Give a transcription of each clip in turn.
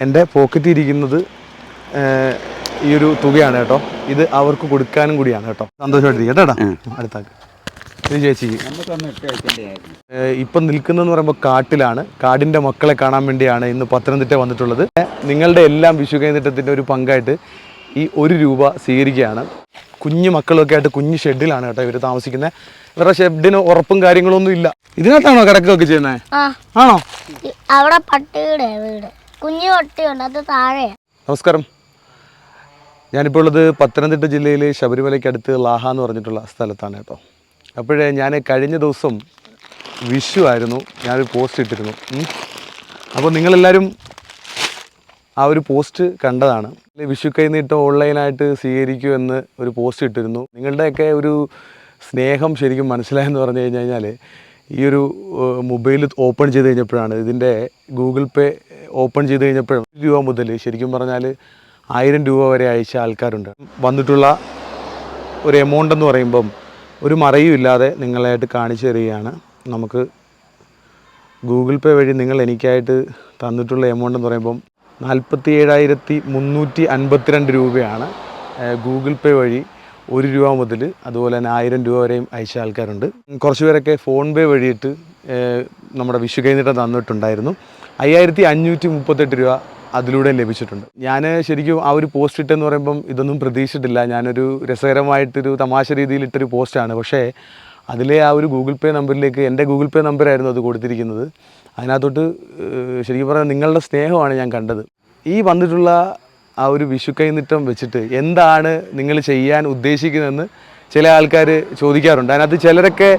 എന്റെ പോക്കറ്റിൽ ഇരിക്കുന്നത് ഈ ഒരു തുകയാണ് കേട്ടോ. ഇത് അവർക്ക് കൊടുക്കാനും കൂടിയാണ് കേട്ടോ. സന്തോഷമായിട്ടിരിക്കും കേട്ടോ അടുത്താക്ക് ഇത് ചേച്ചിക്ക് ഇപ്പം നിൽക്കുന്നതെന്ന് പറയുമ്പോൾ കാട്ടിലാണ്. കാടിന്റെ മക്കളെ കാണാൻ വേണ്ടിയാണ് ഇന്ന് പത്തനംതിട്ട വന്നിട്ടുള്ളത്. നിങ്ങളുടെ എല്ലാം വിഷു കൈനീട്ടത്തിന്റെ ഒരു പങ്കായിട്ട് ഈ ഒരു രൂപ സ്വീകരിക്കുകയാണ്. കുഞ്ഞു മക്കളൊക്കെ ആയിട്ട് കുഞ്ഞു ഷെഡിലാണ് കേട്ടോ ഇവർ താമസിക്കുന്നത്. ഇവരുടെ ഷെഡിന് ഉറപ്പും കാര്യങ്ങളൊന്നും ഇല്ല. ഇതിനകത്താണോ കിടക്കുകയൊക്കെ ചെയ്യുന്നത്? ആ. ആണോ? അവിടെ പട്ടിയുടെ വീട്. കുഞ്ഞു കൊട്ടിയുണ്ട് അത് താഴെ നമസ്കാരം. ഞാനിപ്പോൾ ഉള്ളത് പത്തനംതിട്ട ജില്ലയിലെ ശബരിമലയ്ക്കടുത്ത് ലാഹ എന്ന് പറഞ്ഞിട്ടുള്ള സ്ഥലത്താണ് കേട്ടോ. അപ്പോഴേ ഞാൻ കഴിഞ്ഞ ദിവസം വിഷു ആയിരുന്നു. ഞാനൊരു പോസ്റ്റ് ഇട്ടിരുന്നു. അപ്പോൾ നിങ്ങളെല്ലാവരും ആ ഒരു പോസ്റ്റ് കണ്ടതാണ്. വിഷു കൈനീട്ടം ഓൺലൈനായിട്ട് സ്വീകരിക്കൂ എന്ന് ഒരു പോസ്റ്റ് ഇട്ടിരുന്നു. നിങ്ങളുടെയൊക്കെ ഒരു സ്നേഹം ശരിക്കും മനസ്സിലായെന്ന് പറഞ്ഞു കഴിഞ്ഞ് കഴിഞ്ഞാൽ ഈ ഒരു മൊബൈൽ ഓപ്പൺ ചെയ്ത് കഴിഞ്ഞപ്പോഴാണ് ഇതിന്റെ ഗൂഗിൾ പേ ഓപ്പൺ ചെയ്ത് കഴിഞ്ഞപ്പോഴും ഒരു രൂപ മുതൽ ശരിക്കും പറഞ്ഞാൽ ആയിരം രൂപ വരെ അയച്ച ആൾക്കാരുണ്ട്. വന്നിട്ടുള്ള ഒരു എമൗണ്ട് എന്ന് പറയുമ്പം ഒരു മറയും ഇല്ലാതെ നിങ്ങളായിട്ട് കാണിച്ചു തരികയാണ്. നമുക്ക് ഗൂഗിൾ പേ വഴി നിങ്ങൾ എനിക്കായിട്ട് തന്നിട്ടുള്ള എമൗണ്ട് എന്ന് പറയുമ്പം നാൽപ്പത്തി ഏഴായിരത്തി മുന്നൂറ്റി അൻപത്തിരണ്ട് രൂപയാണ് ഗൂഗിൾ പേ വഴി ഒരു രൂപ മുതൽ അതുപോലെ തന്നെ ആയിരം രൂപ വരെയും അയച്ച ആൾക്കാരുണ്ട്. കുറച്ച് പേരൊക്കെ ഫോൺ പേ വഴിയിട്ട് നമ്മുടെ വിഷു കൈനീട്ടം തന്നിട്ടുണ്ടായിരുന്നു. അയ്യായിരത്തി അഞ്ഞൂറ്റി മുപ്പത്തെട്ട് രൂപ അതിലൂടെ ലഭിച്ചിട്ടുണ്ട്. ഞാൻ ശരിക്കും ആ ഒരു പോസ്റ്റ് ഇട്ടെന്ന് പറയുമ്പം ഇതൊന്നും പ്രതീക്ഷിച്ചിട്ടില്ല. ഞാനൊരു രസകരമായിട്ടൊരു തമാശ രീതിയിൽ ഇട്ടൊരു പോസ്റ്റാണ് പക്ഷേ അതിലെ ആ ഒരു ഗൂഗിൾ പേ നമ്പറിലേക്ക് എന്റെ ഗൂഗിൾ പേ നമ്പറായിരുന്നു അത് കൊടുത്തിരിക്കുന്നത്. അതിനകത്തോട്ട് ശരിക്കും പറഞ്ഞാൽ നിങ്ങളുടെ സ്നേഹമാണ് ഞാൻ കണ്ടത്. ഈ വന്നിട്ടുള്ള ആ ഒരു വിഷു കൈനീട്ടം വെച്ചിട്ട് എന്താണ് നിങ്ങൾ ചെയ്യാൻ ഉദ്ദേശിക്കുന്നതെന്ന് ചില ആൾക്കാർ ചോദിക്കാറുണ്ട്. അതിനകത്ത് ചിലരൊക്കെ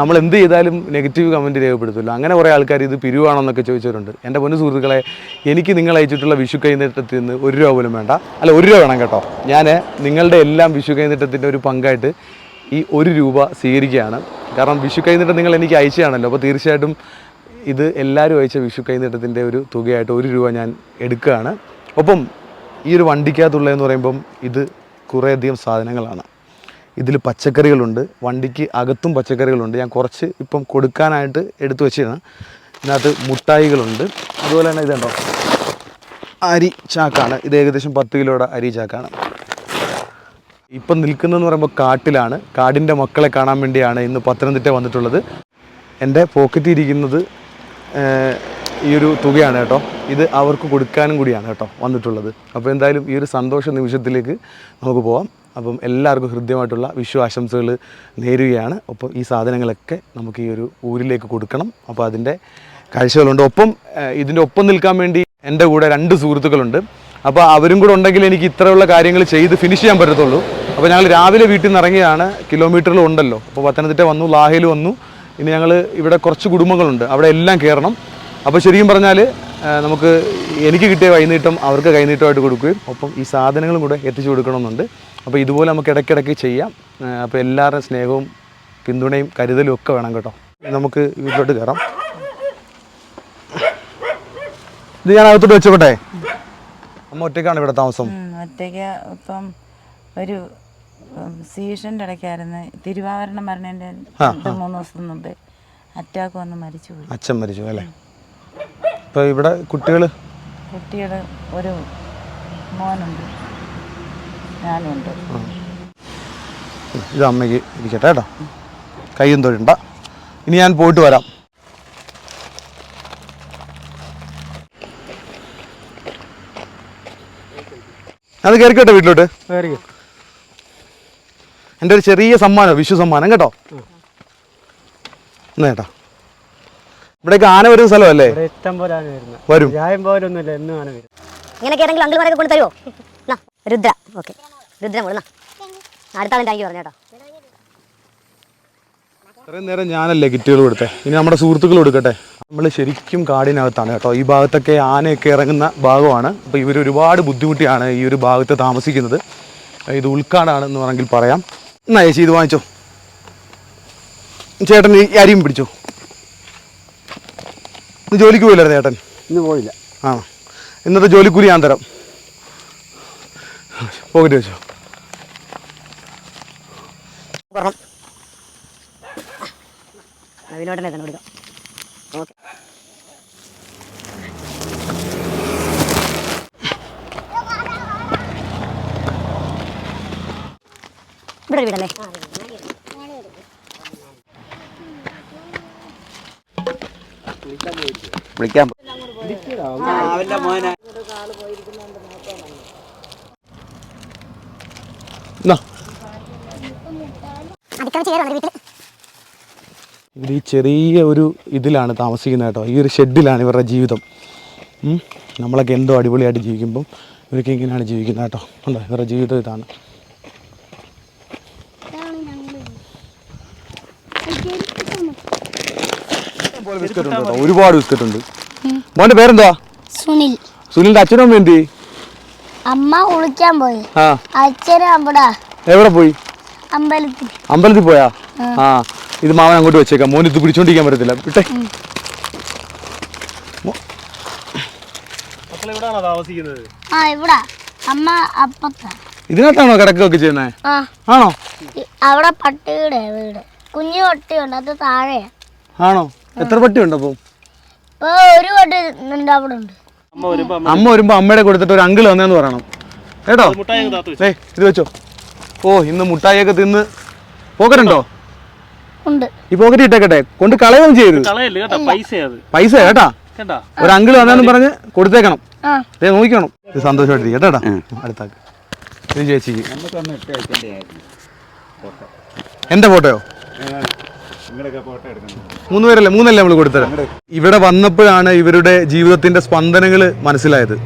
നമ്മൾ എന്ത് ചെയ്താലും നെഗറ്റീവ് കമന്റ് രേഖപ്പെടുത്തുമല്ലോ അങ്ങനെ കുറേ ആൾക്കാർ ഇത് പിരിവാണെന്നൊക്കെ ചോദിച്ചവരുണ്ട്. എന്റെ പൊന്നു സുഹൃത്തുക്കളെ എനിക്ക് നിങ്ങൾ അയച്ചിട്ടുള്ള വിഷു കൈനീട്ടത്തിൽ നിന്ന് ഒരു രൂപ പോലും വേണ്ട. അല്ല ഒരു രൂപ വേണം കേട്ടോ. ഞാൻ നിങ്ങളുടെ എല്ലാം വിഷു കൈനീട്ടത്തിന്റെ ഒരു പങ്കായിട്ട് ഈ ഒരു രൂപ സ്വീകരിക്കുകയാണ്. കാരണം വിഷു കൈനീട്ടം നിങ്ങൾ എനിക്ക് അയച്ചതാണല്ലോ. അപ്പോൾ തീർച്ചയായിട്ടും ഇത് എല്ലാവരും അയച്ച വിഷു കൈനീട്ടത്തിന്റെ ഒരു തുകയായിട്ട് ഒരു രൂപ ഞാൻ എടുക്കുകയാണ്. ഒപ്പം ഈ ഒരു വണ്ടിക്കകത്തുള്ളതെന്ന് പറയുമ്പം ഇത് കുറേയധികം സാധനങ്ങളാണ്. ഇതിൽ പച്ചക്കറികളുണ്ട്. വണ്ടിക്ക് അകത്തും പച്ചക്കറികളുണ്ട്. ഞാൻ കുറച്ച് ഇപ്പം കൊടുക്കാനായിട്ട് എടുത്തു വെച്ചിരുന്നു ഇതിനകത്ത് മുട്ടായികളുണ്ട്. അതുപോലെ തന്നെ ഇതുണ്ടോ? അരി ചാക്കാണ്. ഇത് ഏകദേശം പത്ത് കിലോയുടെ അരി ചാക്കാണ്. ഇപ്പം നിൽക്കുന്നതെന്ന് പറയുമ്പോൾ കാട്ടിലാണ്. കാടിന്റെ മക്കളെ കാണാൻ വേണ്ടിയാണ് ഇന്ന് പത്തനംതിട്ട വന്നിട്ടുള്ളത്. എന്റെ പോക്കറ്റിൽ ഇരിക്കുന്നത് ഈ ഒരു തുകയാണ് കേട്ടോ. ഇത് അവർക്ക് കൊടുക്കാനും കൂടിയാണ് കേട്ടോ വന്നിട്ടുള്ളത്. അപ്പോൾ എന്തായാലും ഈ ഒരു സന്തോഷ നിമിഷത്തിലേക്ക് നമുക്ക് പോവാം. അപ്പം എല്ലാവർക്കും ഹൃദ്യമായിട്ടുള്ള വിഷു ആശംസകൾ നേരുകയാണ്. ഒപ്പം ഈ സാധനങ്ങളൊക്കെ നമുക്ക് ഈ ഒരു ഊരിലേക്ക് കൊടുക്കണം. അപ്പോൾ അതിന്റെ കാഴ്ചകളുണ്ട്. ഒപ്പം ഇതിന്റെ ഒപ്പം നിൽക്കാൻ വേണ്ടി എന്റെ കൂടെ രണ്ട് സുഹൃത്തുക്കളുണ്ട്. അപ്പോൾ അവരും കൂടെ ഉണ്ടെങ്കിൽ എനിക്ക് ഇത്രയുള്ള കാര്യങ്ങൾ ചെയ്ത് ഫിനിഷ് ചെയ്യാൻ പറ്റത്തുള്ളൂ. അപ്പോൾ ഞങ്ങൾ രാവിലെ വീട്ടിൽ നിന്ന് ഇറങ്ങിയാണ്. കിലോമീറ്ററിൽ ഉണ്ടല്ലോ. അപ്പോൾ പത്തനംതിട്ട വന്നു ലാഹയിൽ വന്നു. ഇനി ഞങ്ങൾ ഇവിടെ കുറച്ച് കുടുംബങ്ങളുണ്ട്. അവിടെ എല്ലാം കയറണം. അപ്പോൾ ശരിക്കും പറഞ്ഞാൽ നമുക്ക് എനിക്ക് കിട്ടിയ കൈനീട്ടം അവർക്ക് കൈനീട്ടമായിട്ട് കൊടുക്കുകയും ഒപ്പം ഈ സാധനങ്ങളും കൂടെ എത്തിച്ചു കൊടുക്കണമെന്നുണ്ട്. അപ്പോൾ ഇതുപോലെ നമുക്ക് ഇടയ്ക്കിടയ്ക്ക് ചെയ്യാം. അപ്പോൾ എല്ലാവരുടെ സ്നേഹവും പിന്തുണയും കരുതലും ഒക്കെ വേണം കേട്ടോ. നമുക്ക് വീട്ടിലോട്ട് കയറാം. ഇത് ഞാൻ അകത്തോട്ട് വെച്ചോട്ടെ? അമ്മ ഒറ്റയ്ക്കാണ് ഇവിടെ താമസം. ഒറ്റയ്ക്ക് ഇപ്പം ഒരു സീഷന്റെ ഇടയ്ക്കായിരുന്നു. തിരുവാഭരണം രണ്ട് മൂന്ന് ദിവസം മുമ്പേ അറ്റാക്ക് വന്ന് മരിച്ചു പോയി. അച്ഛൻ മരിച്ചു അല്ലേ? ഇപ്പോൾ ഇവിടെ കുട്ടികൾ കുട്ടികൾ ഒരു മോനുണ്ട്. ഞാനുണ്ട്. ഇത് അമ്മയ്ക്ക് ഇരിക്കട്ടെ കേട്ടോ. കയ്യും തൊഴണ്ട ഇനി ഞാൻ പോയിട്ട് വരാം. അത് കയറിക്കോട്ടെ വീട്ടിലോട്ട്? എന്റെ ഒരു ചെറിയ സമ്മാനം വിഷു സമ്മാനം കേട്ടോ. എന്നാ കേട്ടോ ഇവിടേക്ക് ആന വരുന്ന സ്ഥലമല്ലേ? വരും. ഇങ്ങനെയൊക്കെ ആണെങ്കിൽ അങ്കിൾമാരൊക്കെ കൊണ്ട് തരുമോ എന്നാ രുദ്ര. ഓക്കെ. രുദ്ര കൊടുന്ന അടുത്ത ആളും താങ്ക് യു പറഞ്ഞു കേട്ടോ ഇത്രയും നേരം ഞാനല്ലേ കിറ്റുകൾ കൊടുത്തേ? ഇനി നമ്മുടെ സുഹൃത്തുക്കൾ കൊടുക്കട്ടെ? നമ്മൾ ശരിക്കും കാടിനകത്താണ് കേട്ടോ. ഈ ഭാഗത്തൊക്കെ ആനയൊക്കെ ഇറങ്ങുന്ന ഭാഗമാണ്. അപ്പോൾ ഇവർ ഒരുപാട് ബുദ്ധിമുട്ടിയാണ് ഈ ഒരു ഭാഗത്ത് താമസിക്കുന്നത്. ഇത് ഉൾക്കാടാണെന്ന് വേണമെങ്കിൽ പറയാം. എന്നാ ചേച്ചി ഇത് വാങ്ങിച്ചോ? ചേട്ടൻ ഈ അരിയും പിടിച്ചോ? ഇന്ന് ജോലിക്ക് പോയില്ലായിരുന്നു ചേട്ടൻ? ഇന്ന് പോയില്ല. ആ. ഇന്നത്തെ ജോലിക്കൂലി ഞാൻ തരാം പോകട്ടെ വെച്ചോ വിളിക്കാൻ അവന്റെ മോനെ. ചെയ്യാറ് വീട്ടിൽ. ഇവർ ഈ ചെറിയ ഒരു ഇതിലാണ് താമസിക്കുന്നത് കേട്ടോ. ഈ ഒരു ഷെഡിലാണ് ഇവരുടെ ജീവിതം. ഉം. നമ്മളൊക്കെ എന്തോ അടിപൊളിയായിട്ട് ജീവിക്കുമ്പം ഇവരൊക്കെ ഇങ്ങനെയാണ് ജീവിക്കുന്നത് കേട്ടോ. ഉണ്ടോ ഇവരുടെ ജീവിതം ഇതാണ്. ഒരുപാട് ബിസ്ക്കറ്റ് ഉണ്ട് മോന്റെ പേരെന്താ സുനിൽ. സുനിലിന്റെ അച്ഛനും അമ്മ എന്തി അമ്മ കുളിക്കാൻ പോയി. ആ. അച്ഛനും അവിടെ എവിടെ പോയി? അമ്പലത്തിൽ. അമ്പലത്തിൽ പോയാ? ആ. ഇത് മാവൻ അങ്ങോട്ട് വെച്ചേക്കാം. മോൻ ഇത് പിടിച്ചോണ്ടിരിക്കാൻ പറ്റത്തില്ല. വിട്ടെ. ആ ഇവിടെ. അമ്മ അപ്പത്ത ഇതിനകത്താണോ കിടക്കുകയൊക്കെ ചെയ്യുന്നേ? ആ. ആണോ? അവിടെ പട്ടിയുടെ വീട്. കുഞ്ഞു പട്ടിയുണ്ട്. അത് താഴെയാ. ആണോ? എത്ര പട്ടി ഉണ്ട് അപ്പം? ഇപ്പൊ ഒരു പട്ടി അവിടെ ഉണ്ട്. അമ്മ വരുമ്പോ അമ്മ അമ്മയുടെ കൊടുത്തിട്ട് ഒരു അങ്കിൾ വന്നേന്ന് പറയണം. കേട്ടോ? ഏ ഇത് വെച്ചോ. ഓ ഇന്ന് മുട്ടായിയൊക്കെ തിന്ന് പോക്കറ്റുണ്ടോ? ഉണ്ട്. ഈ പോക്കറ്റ് ഇട്ടേക്കട്ടെ. കൊണ്ട് കളയൊന്നും ചെയ്യരുത്. കളയല്ലേ കേട്ടോ? പൈസ കേട്ടാ? കേട്ടാ? ഒരു അങ്കിൾ വന്നെന്ന് പറഞ്ഞ് കൊടുത്തേക്കണം. ആ. നോക്കണം നോക്കിക്കണം. ഇത് സന്തോഷമായിട്ടിരിക്കും കേട്ടാ. അടുത്താക്ക് ഇത് ചേച്ചിക്ക്. എന്റെ ഫോട്ടോയോ മൂന്ന് പേരല്ലേ മൂന്നല്ലേ നമ്മൾ കൊടുത്തത്? ഇവിടെ വന്നപ്പോഴാണ് ഇവരുടെ ജീവിതത്തിന്റെ സ്പന്ദനങ്ങൾ മനസ്സിലായത്.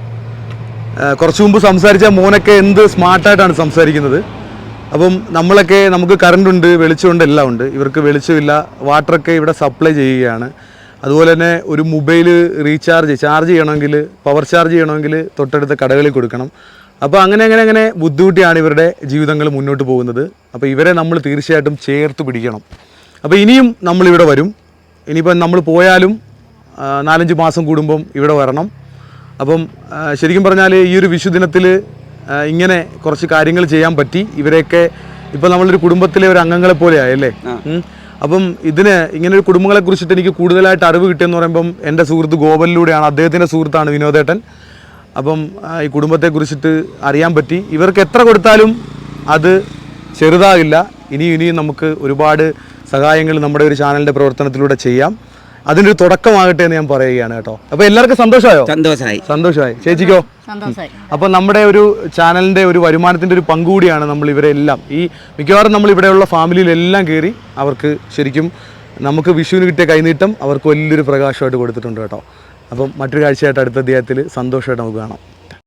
കുറച്ചു മുമ്പ് സംസാരിച്ച മോനൊക്കെ എന്ത് സ്മാർട്ടായിട്ടാണ് സംസാരിക്കുന്നത്. അപ്പം നമ്മളൊക്കെ നമുക്ക് കറണ്ട് ഉണ്ട് വെളിച്ചമുണ്ട് എല്ലാം ഉണ്ട്. ഇവർക്ക് വെളിച്ചമില്ല. വാട്ടറൊക്കെ ഇവിടെ സപ്ലൈ ചെയ്യുകയാണ്. അതുപോലെ തന്നെ ഒരു മൊബൈൽ റീചാർജ് ചാർജ് ചെയ്യണമെങ്കിൽ പവർ ചാർജ് ചെയ്യണമെങ്കിൽ തൊട്ടടുത്ത കടകളിൽ കൊടുക്കണം. അപ്പോൾ അങ്ങനെ അങ്ങനെ അങ്ങനെ ബുദ്ധിമുട്ടിയാണ് ഇവരുടെ ജീവിതങ്ങൾ മുന്നോട്ട് പോകുന്നത്. അപ്പോൾ ഇവരെ നമ്മൾ തീർച്ചയായിട്ടും ചേർത്ത് പിടിക്കണം. അപ്പോൾ ഇനിയും നമ്മളിവിടെ വരും. ഇനിയിപ്പം നമ്മൾ പോയാലും നാലഞ്ച് മാസം കൂടുമ്പം ഇവിടെ വരണം. അപ്പം ശരിക്കും പറഞ്ഞാൽ ഈ ഒരു വിഷുദിനത്തിൽ ഇങ്ങനെ കുറച്ച് കാര്യങ്ങൾ ചെയ്യാൻ പറ്റി. ഇവരെയൊക്കെ ഇപ്പം നമ്മളൊരു കുടുംബത്തിലെ ഒരു അംഗങ്ങളെ പോലെയായല്ലേ അപ്പം ഇതിന് ഇങ്ങനെ ഒരു കുടുംബങ്ങളെ കുറിച്ചിട്ട് എനിക്ക് കൂടുതലായിട്ട് അറിവ് കിട്ടിയെന്ന് പറയുമ്പം എന്റെ സുഹൃത്ത് ഗോപനിലൂടെയാണ് അദ്ദേഹത്തിന്റെ സുഹൃത്താണ് വിനോദേട്ടൻ. അപ്പം ഈ കുടുംബത്തെ കുറിച്ചിട്ട് അറിയാൻ പറ്റി. ഇവർക്ക് എത്ര കൊടുത്താലും അത് ചെറുതാകില്ല. ഇനിയും ഇനിയും നമുക്ക് ഒരുപാട് സഹായങ്ങൾ നമ്മുടെ ഒരു ചാനലിന്റെ പ്രവർത്തനത്തിലൂടെ ചെയ്യാം. അതിനൊരു തുടക്കമാകട്ടെ എന്ന് ഞാൻ പറയുകയാണ് കേട്ടോ. അപ്പോൾ എല്ലാവർക്കും സന്തോഷമായോ? സന്തോഷമായി സന്തോഷമായി. ചേച്ചിക്കോ? സന്തോഷമായി അപ്പോൾ നമ്മുടെ ഒരു ചാനലിന്റെ ഒരു വരുമാനത്തിന്റെ ഒരു പങ്കുകൂടിയാണ് നമ്മൾ ഇവരെല്ലാം. ഈ മിക്കവാറും നമ്മൾ ഇവിടെയുള്ള ഫാമിലിയിലെല്ലാം കയറി അവർക്ക് ശരിക്കും നമുക്ക് വിഷുവിന് കിട്ടിയ കൈനീട്ടം അവർക്ക് വലിയൊരു പ്രകാശമായിട്ട് കൊടുത്തിട്ടുണ്ട് കേട്ടോ. അപ്പം മറ്റൊരു കാഴ്ചയായിട്ട് അടുത്ത അധ്യായത്തിൽ സന്തോഷമായിട്ട് നമുക്ക് കാണാം.